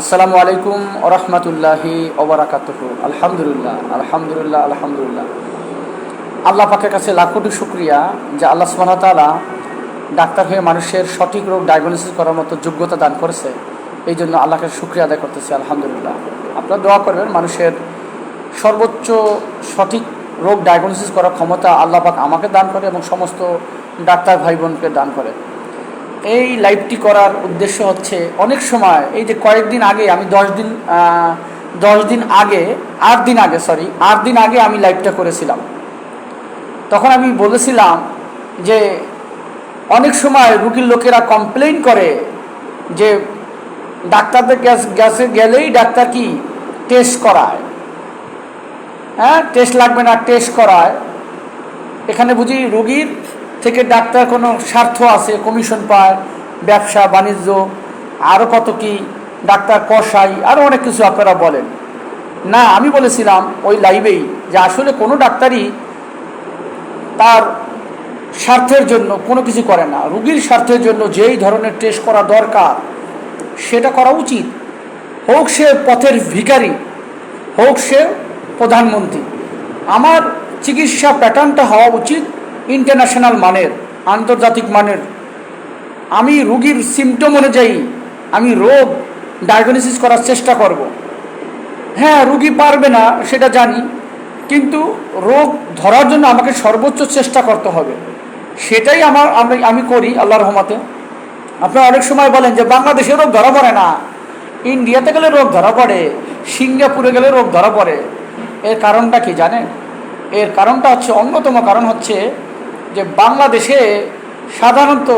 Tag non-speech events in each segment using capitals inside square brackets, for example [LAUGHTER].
আসসালামু আলাইকুম ওরহমতুল্লাহি ওবরাকাতুহু। আলহামদুলিল্লাহ আলহামদুলিল্লাহ আলহামদুলিল্লাহ। আল্লাহ পাকের কাছে লাখ কোটি শুক্রিয়া যে আল্লাহ সুবহানাহু ডাক্তার হয়ে মানুষের সঠিক রোগ ডায়াগনোসিস করার মতো যোগ্যতা দান করেছে। এই জন্য আল্লাহকে শুক্রিয়া আদায় করতেছি, আলহামদুলিল্লাহ। আপনারা দোয়া করবেন, মানুষের সর্বোচ্চ সঠিক রোগ ডায়াগনোসিস করার ক্ষমতা আল্লাহ পাক আমাকে দান করে এবং সমস্ত ডাক্তার ভাই বোনকে দান করে। এই লাইভটি করার উদ্দেশ্য হচ্ছে অনেক সময়, এই যে কয়েকদিন আগে, আমি দশ দিন দশ দিন আগে, আট দিন আগে সরি আট দিন আগে আমি লাইভটা করেছিলাম। তখন আমি বলেছিলাম যে অনেক সময় রুগীর লোকেরা কমপ্লেন করে যে ডাক্তারদের গ্যাস গ্যাসে গেলেই ডাক্তার কি? টেস্ট করায়। হ্যাঁ টেস্ট লাগবে না টেস্ট করায়। এখানে বুঝি রুগীর থেকে ডাক্তার কোনো স্বার্থ আছে কমিশন পায়, ব্যবসা, বাণিজ্য আরও কত কি, ডাক্তার কষাই আরও অনেক কিছু আপনারা বলেন। না, আমি বলেছিলাম ওই লাইভেই যে আসলে কোনো ডাক্তারই তার স্বার্থের জন্য কোনো কিছু করে না। রুগীর স্বার্থের জন্য যেই ধরনের টেস্ট করা দরকার, সেটা করা উচিত। হোক সে পথের ভিখারি, হোক সে প্রধানমন্ত্রী। আমার চিকিৎসা প্যাটার্নটা হওয়া উচিত। ইন্টারন্যাশনাল মানের, আন্তর্জাতিক মানের। আমি রুগীর সিমটম অনুযায়ী আমি রোগ ডায়াগনোসিস করার চেষ্টা করব। হ্যাঁ রুগী পারবে না, সেটা জানি। কিন্তু রোগ ধরার জন্য আমাকে সর্বোচ্চ চেষ্টা করতে হবে। সেটাই আমার, আমি আমি করি আল্লাহ রহমাতে। আপনারা অনেক সময় বলেন যে বাংলাদেশে রোগ ধরা পড়ে না। ইন্ডিয়াতে গেলে রোগ ধরা পড়ে, সিঙ্গাপুরে গেলে রোগ ধরা পড়ে। এর কারণটা কি জানেন? এর কারণটা হচ্ছে, অন্যতম কারণ হচ্ছে যে বাংলাদেশে সাধারণত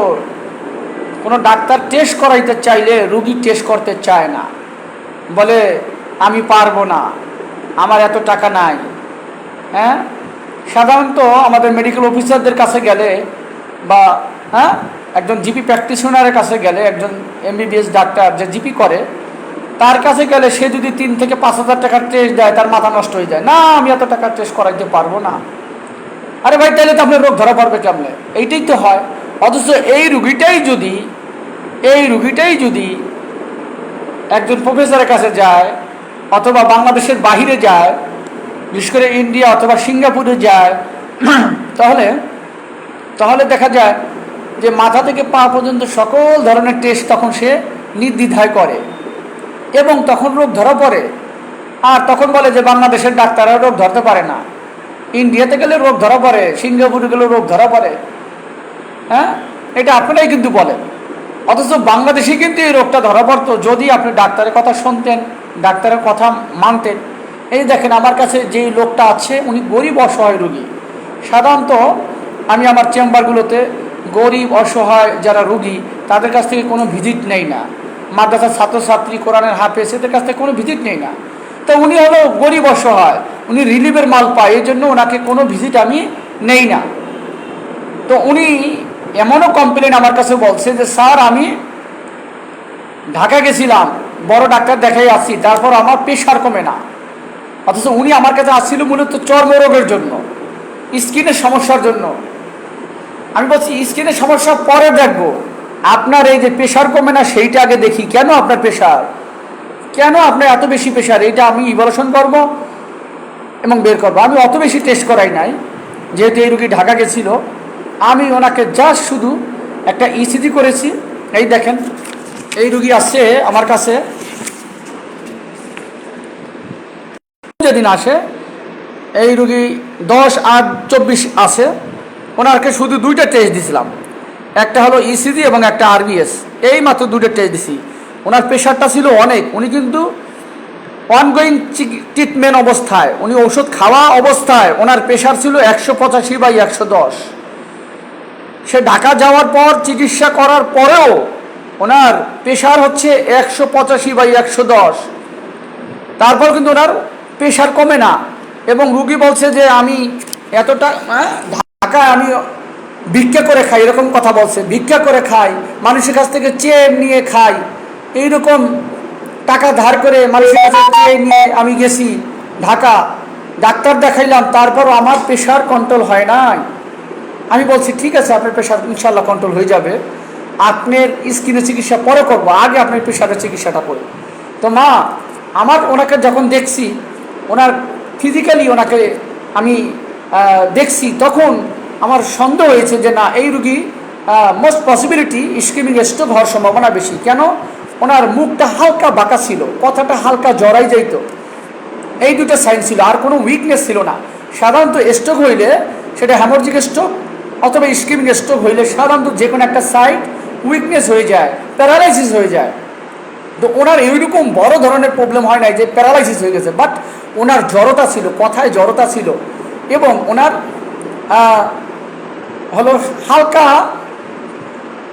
কোনো ডাক্তার টেস্ট করাইতে চাইলে রুগী টেস্ট করতে চায় না। বলে, আমি পারব না, আমার এত টাকা নাই। হ্যাঁ? সাধারণত আমাদের মেডিকেল অফিসারদের কাছে গেলে বা হ্যাঁ? একজন জিপি প্র্যাকটিশনারের কাছে গেলে, একজন এমবিবিএস ডাক্তার যে জিপি করে, তার কাছে গেলে সে যদি তিন থেকে পাঁচ হাজার টাকার টেস্ট দেয়, তার মাথা নষ্ট হয়ে যায়। না, আমি এত টাকার টেস্ট করাইতে পারব না। আরে ভাই, তাহলে তো আপনার রোগ ধরা পড়বে কেমনে? এইটাই তো হয়। অথচ এই রুগীটাই যদি, এই রুগীটাই যদি একজন প্রফেসরের কাছে যায়, অথবা বাংলাদেশের বাহিরে যায়, বিশেষ করে ইন্ডিয়া অথবা সিঙ্গাপুরে যায়, [CLEARS THROAT] তাহলে তাহলে দেখা যায় যে মাথা থেকে পা পর্যন্ত সকল ধরনের টেস্ট তখন সে নির্দ্বিধায় করে। এবং তখন রোগ ধরা পড়ে। আর তখন বলে যে বাংলাদেশের ডাক্তাররা রোগ ধরতে পারে না। ইন্ডিয়াতে গেলে রোগ ধরা পড়ে, সিঙ্গাপুরে গেলে রোগ ধরা পড়ে। হ্যাঁ? এটা আপনারাই কিন্তু বলেন। অথচ বাংলাদেশে কিন্তু এই রোগটা ধরা পড়তো যদি আপনি ডাক্তারের কথা শুনতেন, ডাক্তারের কথা মানতেন। এই দেখেন আমার কাছে যেই লোকটা আছে, উনি গরিব অসহায় রুগী। সাধারণত আমি আমার চেম্বারগুলোতে গরিব, অসহায় যারা রুগী, তাদের কাছ থেকে কোনো ভিজিট নেই না। মাদ্রাসার ছাত্রছাত্রী কোরআনের হাফেজ, এদের কাছ থেকে কোনো ভিজিট নেই না। তো উনি হলো গরিব অসহায়, উনি রিলিফের মাল পায়, এই জন্য ওনাকে কোনো ভিজিট আমি নেই না। তো উনি এমনও কমপ্লেন আমার কাছে বলছে যে, স্যার, আমি ঢাকা গেছিলাম, বড় ডাক্তার দেখাই আসছি, তারপর আমার প্রেশার কমে না। অথচ উনি আমার কাছে আসছিল মূলত চর্মরোগের জন্য, স্কিনের সমস্যার জন্য। আমি বলছি, স্কিনের সমস্যা পরে দেখব। আপনার এই যে প্রেশার কমে না, সেইটা আগে দেখি। কেন আপনার প্রেশার? কেন আপনার এত বেশি প্রেশার? এটা আমি ইভলিউশন করব এবং বের করব। আমি অত বেশি টেস্ট করাই নাই। যেহেতু এই রুগী ঢাকা গেছিল, আমি ওনাকে জাস্ট শুধু একটা ইসিজি করেছি। এই দেখেন, এই রুগী আসছে আমার কাছে। যেদিন আসে, এই রুগী দশ, আট, চব্বিশ আছে। ওনাকে শুধু দুইটা টেস্ট দিছিলাম। একটা হলো ইসিজি এবং একটা আরবিএস এই মাত্র দুটো টেস্ট দিছি। ওনার প্রেশারটা ছিল অনেক। উনি কিন্তু অনগোয়িং ট্রিটমেন্ট অবস্থায়। উনি ওষুধ খাওয়া অবস্থায় ওনার প্রেশার ছিল একশো পঁচাশি বাই একশো দশ। সে ঢাকা যাওয়ার পর চিকিৎসা করার পরেও ওনার প্রেশার হচ্ছে একশো পঁচাশি বাই একশো দশ। তারপর কিন্তু ওনার প্রেশার কমে না। এবং রুগী বলছে যে আমি এতটা হ্যাঁ, ঢাকায় আমি ভিক্ষা করে খাই। এরকম কথা বলছে। ভিক্ষা করে খাই মানুষের কাছ থেকে চেয়ে নিয়ে খাই। এইরকম টাকা ধার করে মানুষের কাছে নিয়ে আমি গেছি ঢাকা। ডাক্তার দেখাইলাম তারপর আমার প্রেশার কন্ট্রোল হয় নাই। আমি বলছি, ঠিক আছে, আপনার প্রেশার ইনশাল্লাহ কন্ট্রোল হয়ে যাবে। আপনার স্কিনের চিকিৎসা পরে করব, আগে আপনার প্রেশারের চিকিৎসাটা করব তো মা, আমার ওনাকে যখন দেখছি, ওনার ফিজিক্যালি ওনাকে আমি দেখছি, তখন আমার সন্দেহ হয়েছে যে না, এই রুগী মোস্ট পসিবিলিটি স্ক্রিমিং স্ট্রোক হওয়ার সম্ভাবনা বেশি। কেন? ওনার মুখটা হালকা বাঁকা ছিল, কথাটা হালকা জড়াই যাইতো। এই দুটো সাইন ছিল, আর কোনো উইকনেস ছিল না। সাধারণত স্ট্রোক হইলে সেটা হ্যামোরজিক স্ট্রোক অথবা স্কিমিং স্ট্রোক হইলে সাধারণত যে কোনো একটা সাইড উইকনেস হয়ে যায় প্যারালাইসিস হয়ে যায়। তো ওনার এইরকম বড় ধরনের প্রবলেম হয় নাই যে প্যারালাইসিস হয়ে গেছে বাট ওনার জড়তা ছিল, কথায় জড়তা ছিল এবং ওনার হলো হালকা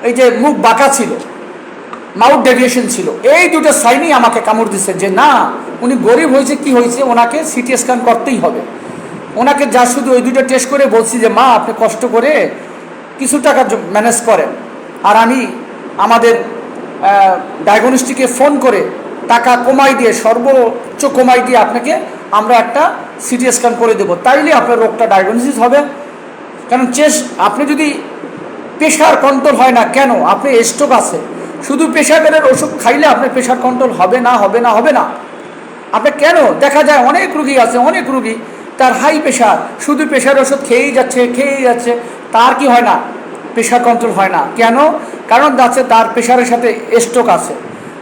এই যে মুখ বাঁকা ছিল। মাউথ ডেভিয়েশন ছিল। এই দুটো সাইনই আমাকে কামড় দিচ্ছে যে, না, উনি গরিব হয়েছে, কি হয়েছে? ওনাকে সিটি স্ক্যান করতেই হবে। ওনাকে যা শুধু ওই দুটো টেস্ট করে বলছি যে, মা, আপনি কষ্ট করে কিছু টাকা ম্যানেজ করেন। আর আমি আমাদের ডায়াগনস্টিকে ফোন করে টাকা কমাই দিয়ে, সর্বোচ্চ কমাই দিয়ে আপনাকে আমরা একটা সিটি স্ক্যান করে দেবো। তাইলে আপনার রোগটা ডায়াগনোসিস হবে। কারণ চেস, আপনি যদি প্রেশার কন্ট্রোল হয় না কেন, আপনি স্ট্রোক আছে শুধু প্রেশারের ওষুধ খাইলে আপনার প্রেশার কন্ট্রোল হবে না হবে না হবে না। আপনি কেন? দেখা যায় অনেক রুগী আছে, অনেক রুগী তার হাই প্রেশার শুধু প্রেশার ওষুধ খেয়েই যাচ্ছে খেয়েই যাচ্ছে, তার কি হয় না? প্রেশার কন্ট্রোল হয় না। কেন? কারণ যাচ্ছে তার প্রেশারের সাথে স্ট্রোক আছে।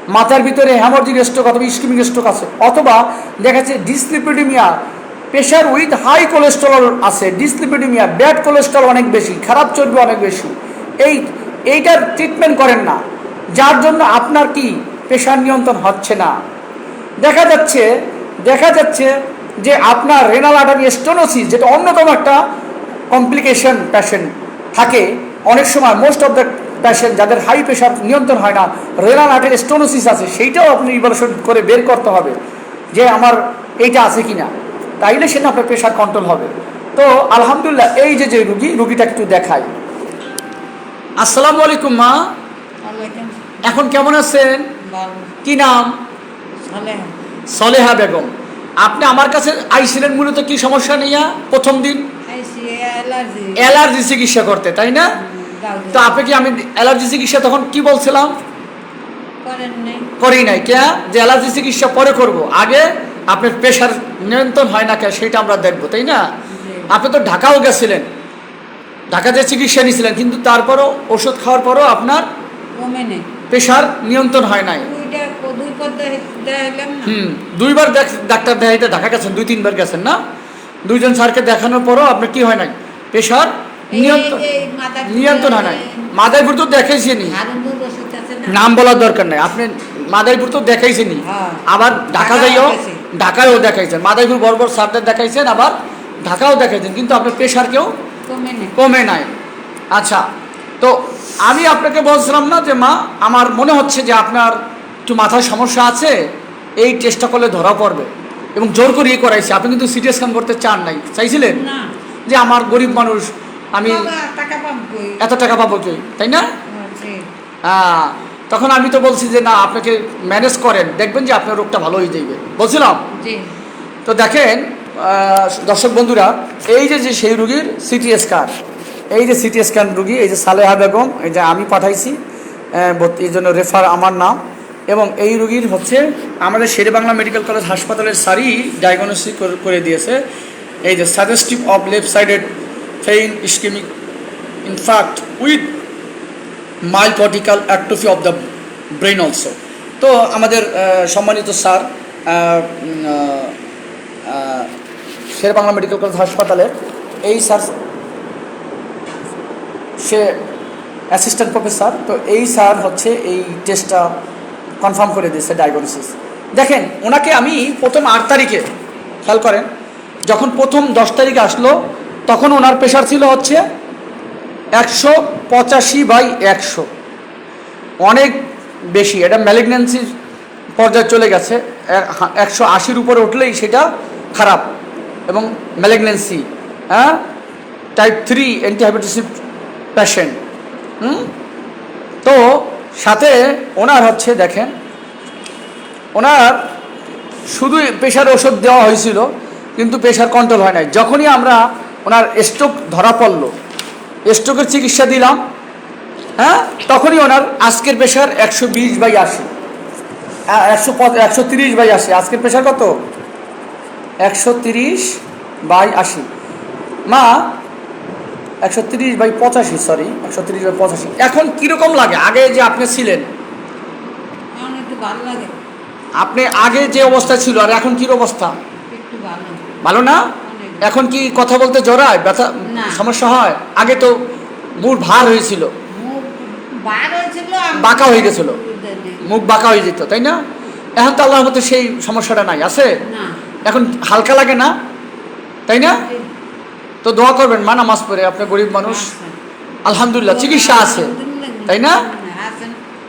মাথার ভিতরে হ্যামোরজিক স্ট্রোক অথবা স্কিমিং স্ট্রোক আছে। অথবা দেখা যাচ্ছে dyslipidaemia pressure with high cholesterol আছে। ডিসলিপিডিমিয়া ব্যাড কোলেস্টেরল অনেক বেশি, খারাপ চর্বি অনেক বেশি। এই, এইটার ট্রিটমেন্ট করেন না। যার জন্য আপনার কি প্রেশার নিয়ন্ত্রণ হচ্ছে না? দেখা যাচ্ছে দেখা যাচ্ছে যে আপনার রেনাল আর্টারি স্টোনোসিস যেটা অন্যতম একটা কমপ্লিকেশন প্যাশেন্ট থাকে, অনেক সময় মোস্ট অফ দ্য প্যাশেন্ট যাদের হাই প্রেশার নিয়ন্ত্রণ হয় না রেনাল আর্টারি স্টোনোসিস আছে, সেইটাও আপনি ইভালুয়েশন করে বের করতে হবে যে আমার এইটা আছে কি না তাইলে সেটা আপনার প্রেশার কন্ট্রোল হবে। তো আলহামদুলিল্লাহ, এই যে যে রুগী রুগীটা একটু দেখাই। আসসালামু আলাইকুম মা। এখন কেমন আছেন? কি নাম? সলেহা। বেগম। আপনি আমার কাছে আইছিলেন মূলত কি সমস্যা নিয়ে প্রথম দিন? অ্যালার্জি। চিকিৎসা করতে তাই না? তো আপনি কি আমি অ্যালার্জি চিকিৎসা তখন কি বলছিলাম? করি নাই কে যে অ্যালার্জি চিকিৎসা পরে করব। আগে আপনার প্রেশার নিয়ন্ত্রণ হয় না কে সেটা আমরা দেখব তাই না? আপনি তো ঢাকাও গেছিলেন। ঢাকাতে চিকিৎসা নিয়েছিলেন কিন্তু তারপরও ওষুধ খাওয়ার পরও আপনার কমে নেই। প্রেশার নিয়ন্ত্রণ হয় নাই। হুম দুইবার ডাক্তার দেখাইতে ঢাকা গেছেন দুই তিনবার গেছেন না? দুইজন স্যারকে দেখানোর পরও আপনার কি হয় নাই? প্রেশার নিয়ন্ত্রণ নিয়ন্ত্রণ হয় নাই। মাদাইপুর তো দেখাইছেনি নাম বলার দরকার নাই। আপনি মাদাইপুর তো দেখাইছেনি হ্যাঁ। আবার ঢাকা যাইও ঢাকায়ও দেখাইছেন। মাদাইপুর বড় বড় স্যারদের দেখাইছেন আবার ঢাকাও দেখাইছেন। কিন্তু আপনার প্রেশার কেউ কমে নাই। আচ্ছা আমি আপনাকে বলছিলাম না যে মা আমার মনে হচ্ছে যে আপনার একটু মাথায় সমস্যা আছে এই টেস্টটা করলে ধরা পড়বে। এবং জোর করে ইয়ে করাইছে। আপনি কিন্তু সিটি স্ক্যান করতে চান নাই চাইছিলেন? যে আমার গরিব মানুষ আমি এত টাকা পাবো কি তাই না? হ্যাঁ তখন আমি তো বলছি যে না আপনাকে ম্যানেজ করেন দেখবেন যে আপনার রোগটা ভালো হয়ে যাইবে। বলছিলাম? তো দেখেন দর্শক বন্ধুরা এই যে যে সেই রুগীর সিটি স্ক্যান এই যে সিটি স্ক্যান রুগী, এই যে সালেহা বেগম, এই যে আমি পাঠাইছি এই জন্য রেফার আমার নাম। এবং এই রুগীর হচ্ছে আমাদের শেরে বাংলা মেডিকেল কলেজ হাসপাতালের সারি ডায়াগনোসিস করে দিয়েছে। এই যে suggestive of left sided fine ischemic infarct with mild cortical অ্যাক্টোফি of the brain also তো আমাদের সম্মানিত sir Sher Bangla medical college হাসপাতালের এই স্যার সে অ্যাসিস্ট্যান্ট প্রফেসর তো এই স্যার হচ্ছে এই টেস্টটা কনফার্ম করে দিয়েছে ডায়াগনোসিস দেখেন, ওনাকে আমি প্রথম আট তারিখে খেয়াল করেন, যখন প্রথম দশ তারিখে আসলো, তখন ওনার প্রেশার ছিল হচ্ছে একশো পঁচাশি বাই একশো। অনেক বেশি, এটা ম্যালিগন্যান্সির পর্যায়ে চলে গেছে একশো আশির উপরে উঠলেই সেটা খারাপ এবং ম্যালিগন্যান্সি হ্যাঁ? Type three antihypertensive patient hmm? তো সাথে ওনার হচ্ছে দেখেন, ওনার শুধু প্রেশার ওষুধ দেওয়া হয়েছিল, কিন্তু প্রেশার কন্ট্রোল হয় নাই। যখনই আমরা ওনার স্ট্রোক ধরা পড়ল স্ট্রোকের চিকিৎসা দিলাম হ্যাঁ? তখনই ওনার আজকের প্রেশার একশো বিশ বাই আশি। একশো একশো তিরিশ বাই আশি। আজকের প্রেশার কত? একশো তিরিশ বাই আশি। মা একশো তিরিশ বাই পঁচাশি সরি একশো তিরিশ বাই পঁচাশি। এখন কীরকম লাগে? আগে যে আপনি ছিলেন। আপনি আগে যে অবস্থা ছিল আর এখন কী অবস্থা? ভালো। না? এখন কি কথা বলতে জড়ায়? ব্যথা সমস্যা হয়? আগে তো মুখ ভার হয়েছিল। বাঁকা হয়ে গেছিল। মুখ বাঁকা হয়ে যেত তাই না? এখন তো আল্লাহর মতো সেই সমস্যাটা নাই আছে? এখন হালকা লাগে না? তাই না? তো দোয়া করবেন মা নামাজ পড়ে আপনি গরিব মানুষ। আলহামদুলিল্লাহ চিকিৎসা আছে। তাই না?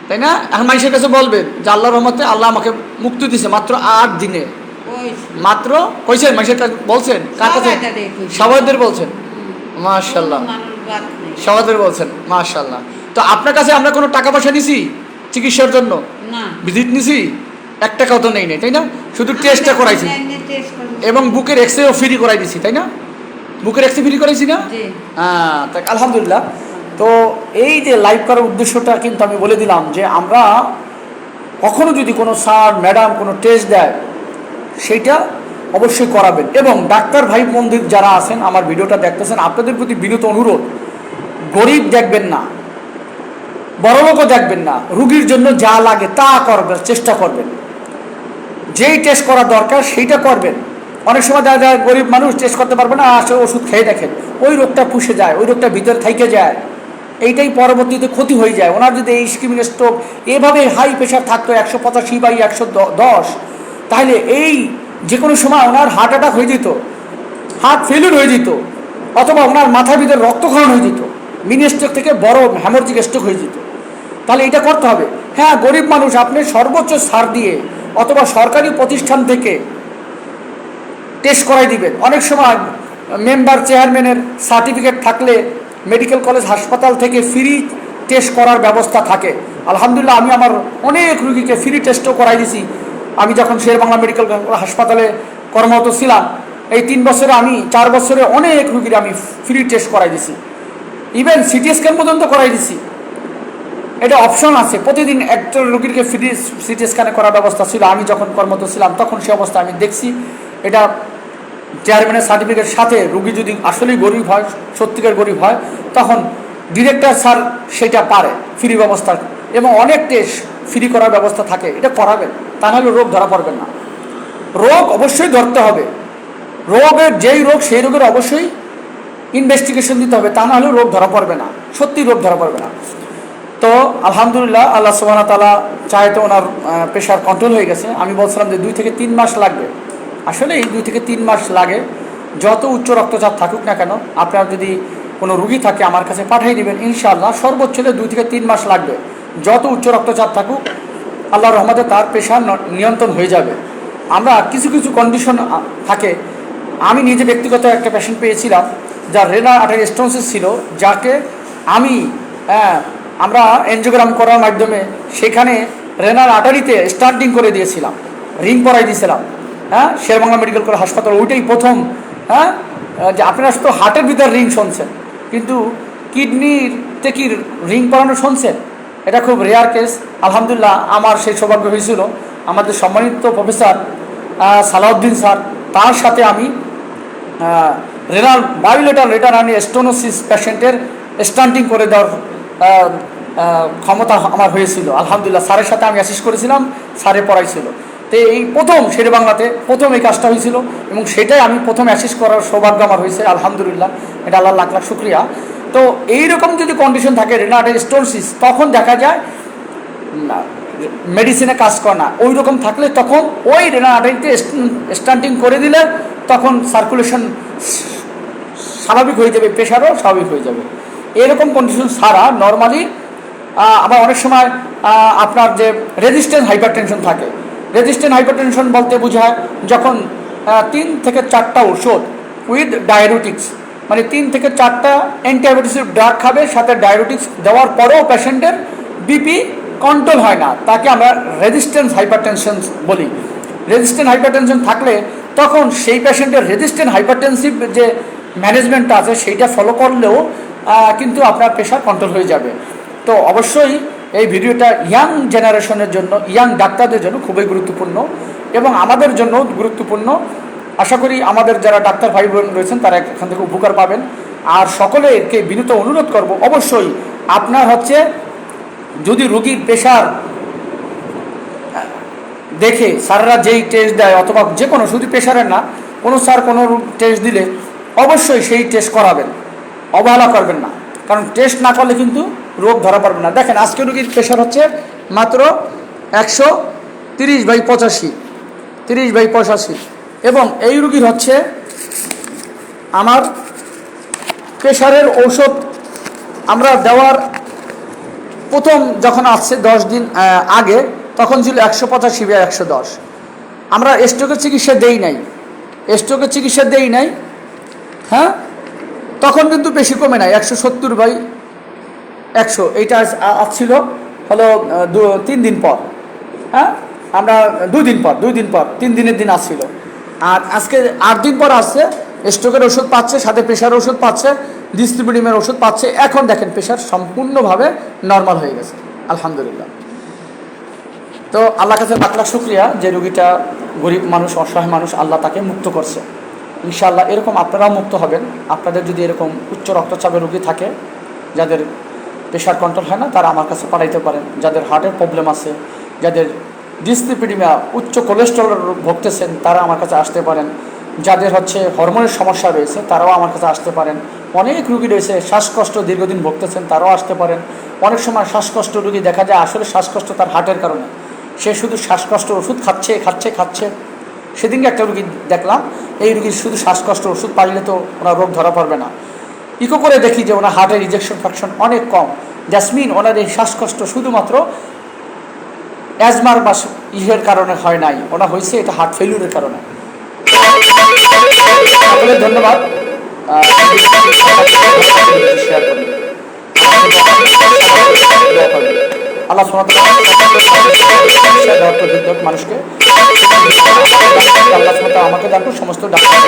তাই না? এখন মানুষের কাছে বলবেন যে আল্লাহ রহমতে আল্লাহ আমাকে মুক্তি দিছে মাত্র আট দিনে। মাত্র? কইছেন? মানুষের কাছে বলছেন? কার কাছে? সবাইদের বলছেন। মাশাল্লাহ। সবাইদের বলছেন মাশাল্লাহ তো আপনার কাছে আমরা কোনো টাকা পয়সা নিছি চিকিৎসার জন্য? ভিজিট নিছি? এক টাকাও তো নেই নেই তাই না? শুধু টেস্টটা করাইছি। এবং বুকের এক্সরেও ফ্রি করাই দিছি তাই না? বুকের এক্সরে ফ্রি করেছি না? হ্যাঁ তাই আলহামদুলিল্লাহ। তো এই যে লাইভ করার উদ্দেশ্যটা কিন্তু আমি বলে দিলাম যে আমরা কখনো যদি কোনো স্যার ম্যাডাম কোনো টেস্ট দেয় সেইটা অবশ্যই করাবেন। এবং ডাক্তার ভাই বন্ধু যারা আছেন আমার ভিডিওটা দেখতেছেন আপনাদের প্রতি বিনীত অনুরোধ গরিব দেখবেন না বড়লোকও দেখবেন না রুগীর জন্য যা লাগে তা করবেন চেষ্টা করবেন। যেই টেস্ট করা দরকার সেইটা করবেন। অনেক সময় দেখা যায় গরিব মানুষ টেস্ট করতে পারবে না, আসে ওষুধ খেয়ে দেখেন ওই রোগটা পুষে যায়, ওই রোগটা ভিতরে থাইকে যায়। এইটাই পরবর্তীতে ক্ষতি হয়ে যায়। ওনার যদি এই স্কিমিং স্ট্রোক এভাবে হাই প্রেশার থাকতো, একশো পঁচাশি বাই একশো দশ, তাহলে এই যে কোনো সময় ওনার হার্ট অ্যাটাক হয়ে যেত হার্ট ফেলিউর হয়ে যেত, অথবা ওনার মাথার ভিতরে রক্তক্ষরণ হয়ে যেত মিনি স্ট্রোক থেকে বড় হ্যামোরজিক স্ট্রোক হয়ে যেত। তাহলে এটা করতে হবে। হ্যাঁ গরিব মানুষ, আপনি সর্বোচ্চ সার দিয়ে অথবা সরকারি প্রতিষ্ঠান থেকে টেস্ট করাই দিবেন। অনেক সময় মেম্বার চেয়ারম্যানের সার্টিফিকেট থাকলে মেডিকেল কলেজ হাসপাতাল থেকে ফ্রি টেস্ট করার ব্যবস্থা থাকে। আলহামদুলিল্লাহ, আমি আমার অনেক রুগীকে ফ্রি টেস্টও করাই দিছি। আমি যখন শের বাংলা মেডিকেল হাসপাতালে কর্মরত ছিলাম, এই তিন বছরে আমি, চার বছরে অনেক রুগীর আমি ফ্রি টেস্ট করাই দিছি। ইভেন সিটি স্ক্যান পর্যন্ত করাই দিছি। এটা অপশন আছে। প্রতিদিন একটা রোগীকে ফ্রি সিটি স্ক্যানে করার ব্যবস্থা ছিল। আমি যখন কর্মরত ছিলাম, তখন সে অবস্থা আমি দেখছি। এটা চেয়ারম্যানের সার্টিফিকেট সাথে রুগী যদি আসলেই গরিব হয়, সত্যিকার গরিব হয়, তখন ডিরেক্টর স্যার সেটা পারে ফ্রি ব্যবস্থা। এবং অনেক টেস্ট ফ্রি করার ব্যবস্থা থাকে, এটা করাবেন, তা নাহলে রোগ ধরা পড়বেন না। রোগ অবশ্যই ধরতে হবে। রোগের যেই রোগ, সেই রোগের অবশ্যই ইনভেস্টিগেশন দিতে হবে, তা নাহলে রোগ ধরা পড়বে না সত্যি রোগ ধরা পড়বে না। তো, আলহামদুলিল্লাহ, আল্লাহ সুবাহ তালা চায় তো ওনার প্রেশার কন্ট্রোল হয়ে গেছে। আমি বলছিলাম যে দুই থেকে তিন মাস লাগবে। আসলে এই দুই থেকে তিন মাস লাগে। যত উচ্চ রক্তচাপ থাকুক না কেন আপনার যদি কোনো রুগী থাকে আমার কাছে পাঠিয়ে দেবেন ইনশাআল্লাহ সর্বোচ্চ দুই থেকে তিন মাস লাগবে। যত উচ্চ রক্তচাপ থাকুক আল্লাহ রহমতে তার প্রেশার নিয়ন্ত্রণ হয়ে যাবে। আমরা কিছু কিছু কন্ডিশন থাকে। আমি নিজে ব্যক্তিগত একটা পেশেন্ট পেয়েছিলাম যার রেনার আটার স্টোনসিস ছিল যাকে আমি হ্যাঁ, আমরা এনজিওগ্রাম করার মাধ্যমে সেখানে রেনার আটারিতে স্টার্টিং করে দিয়েছিলাম রিং পরাই দিয়েছিলাম। হ্যাঁ? শেরবাংলা মেডিকেল কলেজ হাসপাতাল, ওইটাই প্রথম হ্যাঁ? যে আপনারা তো হার্টের ভিতর রিং শুনছেন, কিন্তু কিডনির কি রিং পড়ানো শুনছেন? এটা খুব রেয়ার কেস আলহামদুলিল্লাহ আমার সেই সৌভাগ্য হয়েছিল। আমাদের সম্মানিত প্রফেসর সালাউদ্দিন স্যার, তার সাথে আমি রেনাল বায়োলেটার রেটার আনি স্টোনোসিস পেশেন্টের স্টান্টিং করে দেওয়ার ক্ষমতা আমার হয়েছিল। আলহামদুলিল্লাহ, স্যারের সাথে আমি অ্যাসিস্ট করেছিলাম, স্যারে পড়াইছিল। তো এই প্রথম শেরে বাংলাতে প্রথম এই কাজটা হয়েছিল এবং সেটাই আমি প্রথম অ্যাসিস্ট করার সৌভাগ্য আমার হয়েছে, আলহামদুলিল্লাহ। এটা আল্লাহ লাখ লাখ শুক্রিয়া। তো এইরকম যদি কন্ডিশন থাকে রেনাটের স্টোনসিস তখন দেখা যায় না মেডিসিনে কাজ করে না। ওই রকম থাকলে তখন ওই রেনা আর্টারিতে স্টান্টিং করে দিলে তখন সার্কুলেশন স্বাভাবিক হয়ে যাবে প্রেশারও স্বাভাবিক হয়ে যাবে। এরকম কন্ডিশন ছাড়া নর্মালি আবার অনেক সময় আপনার যে রেজিস্ট্যান্স হাইপার টেনশন থাকে রেজিস্ট্যান্ট হাইপারটেনশন বলতে বোঝায় যখন তিন থেকে চারটা ওষুধ উইথ ডায়াবেটিক্স মানে তিন থেকে চারটা অ্যান্টিবায়োটিক্সের ড্রাগ খাবে, সাথে ডায়াবেটিক্স দেওয়ার পরেও পেশেন্টের বিপি কন্ট্রোল হয় না। তাকে আমরা রেজিস্ট্যান্স হাইপারটেনশন বলি। রেজিস্ট্যান্ট হাইপারটেনশন থাকলে তখন সেই পেশেন্টের রেজিস্ট্যান্ট হাইপারটেনসিভ যে ম্যানেজমেন্টটা আছে, সেইটা ফলো করলেও কিন্তু আপনার প্রেশার কন্ট্রোল হয়ে যাবে। তো অবশ্যই এই ভিডিওটা ইয়াং জেনারেশনের জন্য ইয়াং ডাক্তারদের জন্য খুবই গুরুত্বপূর্ণ এবং আমাদের জন্য গুরুত্বপূর্ণ। আশা করি আমাদের যারা ডাক্তার ভাই বোন রয়েছেন, তারা এখান থেকে উপকার পাবেন। আর সকলেকে বিনীত অনুরোধ করব, অবশ্যই আপনার হচ্ছে যদি রোগীর প্রেশার দেখে, স্যাররা যেই টেস্ট দেয় অথবা যে কোনো শুধু প্রেশারের না, কোনো স্যার কোনো টেস্ট দিলে অবশ্যই সেই টেস্ট করাবেন। অবহেলা করবেন না। কারণ টেস্ট না করলে কিন্তু রোগ ধরা পারবে না। দেখেন, আজকে রুগীর প্রেশার হচ্ছে মাত্র একশো তিরিশ বাই পঁচাশি, তিরিশ বাই পঁচাশি। এবং এই রুগীর হচ্ছে আমার প্রেশারের ঔষধ আমরা দেওয়ার প্রথম যখন আসছে দশ দিন আগে, তখন ছিল একশো পঁচাশি বা একশো দশ। আমরা স্ট্রোকের চিকিৎসা দেই নাই। স্ট্রোকের চিকিৎসা দেই নাই হ্যাঁ? তখন কিন্তু বেশি কমে নাই, একশো সত্তর বাই একশো, এইটা আসছিল হলো দু- তিন দিন পর। হ্যাঁ? আমরা দুই দিন পর, দুই দিন পর, তিন দিনের দিন আসছিল আর আজকে আট দিন পর আসছে স্ট্রোকের ওষুধ পাচ্ছে, সাথে প্রেশার ওষুধ পাচ্ছে ডিস্ট্রিবিউটিমের ওষুধ পাচ্ছে। এখন দেখেন প্রেশার সম্পূর্ণভাবে নর্মাল হয়ে গেছে। আলহামদুলিল্লাহ। তো আল্লাহ কাছে লাখ শুক্রিয়া যে রুগীটা গরিব মানুষ, অসহায় মানুষ আল্লাহ তাকে মুক্ত করছে। ইনশাআল্লাহ এরকম আপনারাও মুক্ত হবেন। আপনাদের যদি এরকম উচ্চ রক্তচাপের রুগী থাকে, যাদের প্রেশার কন্ট্রোল হয় না, তারা আমার কাছে পাঠাইতে পারেন। যাদের হার্টের প্রবলেম আছে, যাদের ডিসলিপিডিমিয়া, উচ্চ কোলেস্ট্রল ভুগতেছেন, তারা আমার কাছে আসতে পারেন। যাদের হচ্ছে হরমোনের সমস্যা রয়েছে, তারাও আমার কাছে আসতে পারেন। অনেক রুগী রয়েছে, শ্বাসকষ্ট দীর্ঘদিন ভুগতেছেন, তারাও আসতে পারেন। অনেক সময় শ্বাসকষ্ট রুগী দেখা যায়, আসলে শ্বাসকষ্ট তার হার্টের কারণে। সে শুধু শ্বাসকষ্ট ওষুধ খাচ্ছে খাচ্ছে খাচ্ছে। সেদিনকে একটা রুগী দেখলাম, এই রুগীর শুধু শ্বাসকষ্ট ওষুধ পাইলে তো ওনার রোগ ধরা পড়বে না। ইকো করে দেখি যে ওনার হার্টের রিজেকশন ফ্যাকশন অনেক কম। জাসমিন ওনার এই শ্বাসকষ্ট শুধুমাত্র অ্যাজমার বা ইহের কারণে হয় নাই। ওনার হয়েছে এটা হার্ট ফেলিউরের কারণে। ধন্যবাদ। আল্লাহ মানুষকে। আল্লাহ আমাকে ডাকুন সমস্ত ডাক্তার